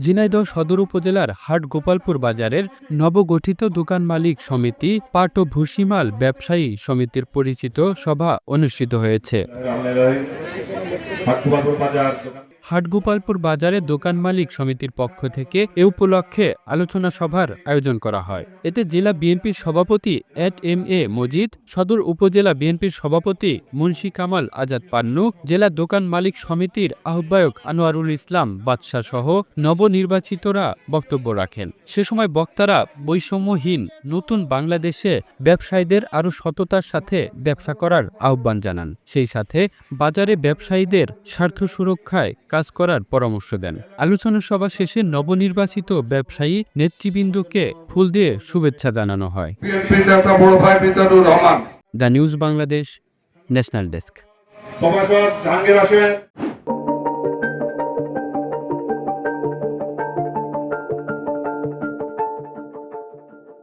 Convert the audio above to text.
ঝিনাইদহ সদর উপজেলার হাট গোপালপুর বাজারের নবগঠিত দোকান মালিক সমিতি পাট ও ভুসিমাল ব্যবসায়ী সমিতির পরিচিত সভা অনুষ্ঠিত হয়েছে। হাটগোপালপুর বাজারে দোকান মালিক সমিতির পক্ষ থেকে এ উপলক্ষে আলোচনা সভার আয়োজন করা হয়। এতে জেলা বিএনপির সভাপতি এট এম এ মজিদ, সদর উপজেলা বিএনপির সভাপতি মুন্সি কামাল আজাদ পান্নু, জেলা দোকান মালিক সমিতির আহ্বায়ক আনোয়ারুল ইসলাম বাদশাহ সহ নবনির্বাচিতরা বক্তব্য রাখেন। সে সময় বক্তারা বৈষম্যহীন, নতুন বাংলাদেশে ব্যবসায়ীদের আরও সততার সাথে ব্যবসা করার আহ্বান জানান। সেই সাথে বাজারে ব্যবসায়ীদের স্বার্থ সুরক্ষায় কাজ করার পরামর্শ দেন। আলোচনা সভা শেষে নবনির্বাচিত ব্যবসায়ী নেতৃবৃন্দকে ফুল দিয়ে শুভেচ্ছা জানানো হয়। বিএনপি নেতা বড় ভাই Mizanur Rahman. The news Bangladesh national desk. Jahangir